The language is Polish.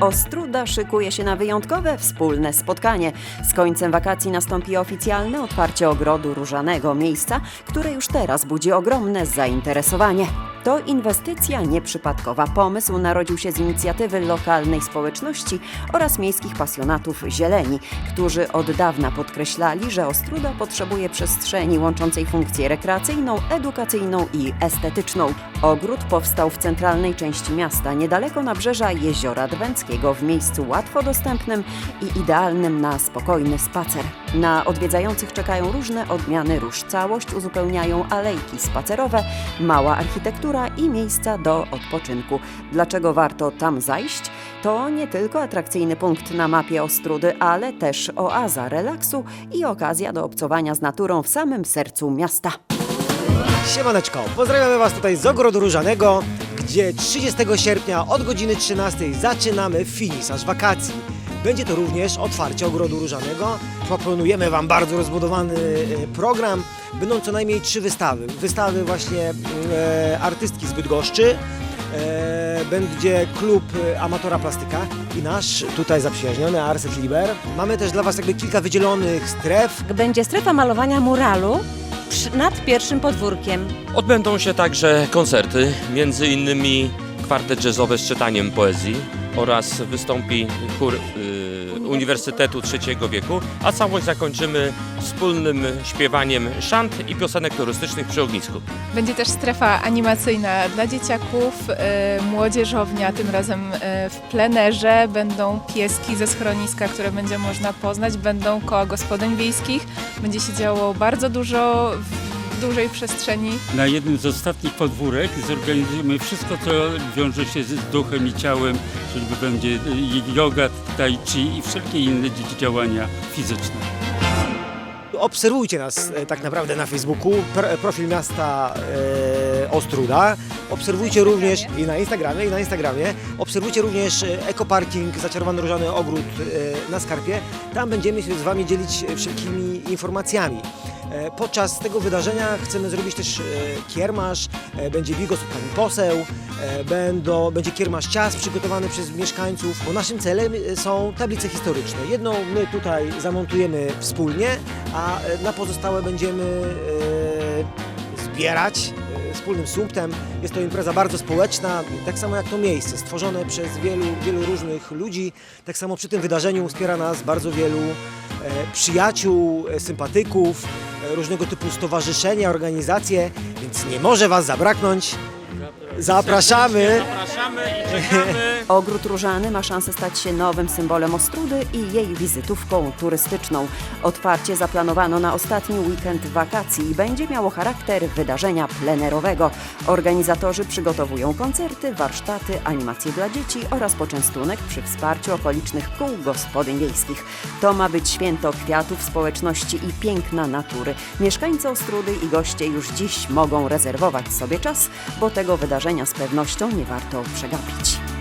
Ostruda szykuje się na wyjątkowe wspólne spotkanie. Z końcem wakacji nastąpi oficjalne otwarcie ogrodu różanego, miejsca, które już teraz budzi ogromne zainteresowanie. To inwestycja nieprzypadkowa. Pomysł narodził się z inicjatywy lokalnej społeczności oraz miejskich pasjonatów zieleni, którzy od dawna podkreślali, że Ostruda potrzebuje przestrzeni łączącej funkcję rekreacyjną, edukacyjną i estetyczną. Ogród powstał w centralnej części miasta, niedaleko nabrzeża Jeziora Drwęckiego, w miejscu łatwo dostępnym i idealnym na spokojny spacer. Na odwiedzających czekają różne odmiany róż. Całość uzupełniają alejki spacerowe, mała architektura i miejsca do odpoczynku. Dlaczego warto tam zajść? To nie tylko atrakcyjny punkt na mapie Ostrudy, ale też oaza relaksu i okazja do obcowania z naturą w samym sercu miasta. Siemaneczko, pozdrawiamy Was tutaj z Ogrodu Różanego, gdzie 30 sierpnia od godziny 13 zaczynamy finisaż wakacji. Będzie to również otwarcie Ogrodu Różanego. Proponujemy Wam bardzo rozbudowany e, program. Będą co najmniej trzy wystawy. Wystawy właśnie e, artystki z Bydgoszczy, e, będzie klub e, amatora plastyka i nasz tutaj zaprzyjaźniony Arset Liber. Mamy też dla Was jakby kilka wydzielonych stref, Będzie strefa malowania muralu nad pierwszym podwórkiem. Odbędą się także koncerty, między innymi kwartet jazzowy z czytaniem poezji oraz wystąpi chór y, Uniwersytetu Trzeciego Wieku, a całość zakończymy wspólnym śpiewaniem szant i piosenek turystycznych przy ognisku. Będzie też strefa animacyjna dla dzieciaków, e, młodzieżownia, tym razem e, w plenerze. Będą pieski ze schroniska, które będzie można poznać, będą koła gospodyń wiejskich. Będzie się działo bardzo dużo dużej przestrzeni. Na jednym z ostatnich podwórek zorganizujemy wszystko, co wiąże się z duchem i ciałem, czyli będzie yoga, tai chi i wszelkie inne dzi- działania fizyczne. Obserwujcie nas e, tak naprawdę na Facebooku, pr- profil miasta e, Ostruda. Obserwujcie również i na Instagramie, i na Instagramie. Obserwujcie również e, ekoparking, zaczarowany różany ogród e, na Skarpie. Tam będziemy się z Wami dzielić e, wszelkimi informacjami. E, Podczas tego wydarzenia chcemy zrobić też e, kiermasz, e, będzie bigos pani poseł, będą, będzie kiermasz ciast przygotowany przez mieszkańców, bo naszym celem są tablice historyczne. Jedną my tutaj zamontujemy wspólnie, a na pozostałe będziemy zbierać wspólnym sumptem. Jest to impreza bardzo społeczna, tak samo jak to miejsce, stworzone przez wielu, wielu różnych ludzi. Tak samo przy tym wydarzeniu wspiera nas bardzo wielu przyjaciół, e, sympatyków, e, różnego typu stowarzyszenia, organizacje, więc nie może Was zabraknąć. Zapraszamy! Zapraszamy i czekamy! Ogród Różany ma szansę stać się nowym symbolem Ostrudy i jej wizytówką turystyczną. Otwarcie zaplanowano na ostatni weekend wakacji i będzie miało charakter wydarzenia plenerowego. Organizatorzy przygotowują koncerty, warsztaty, animacje dla dzieci oraz poczęstunek przy wsparciu okolicznych kół gospodyń wiejskich. To ma być święto kwiatów, społeczności i piękna natury. Mieszkańcy Ostrudy i goście już dziś mogą rezerwować sobie czas, bo tego wydarzenia z pewnością nie warto przegapić.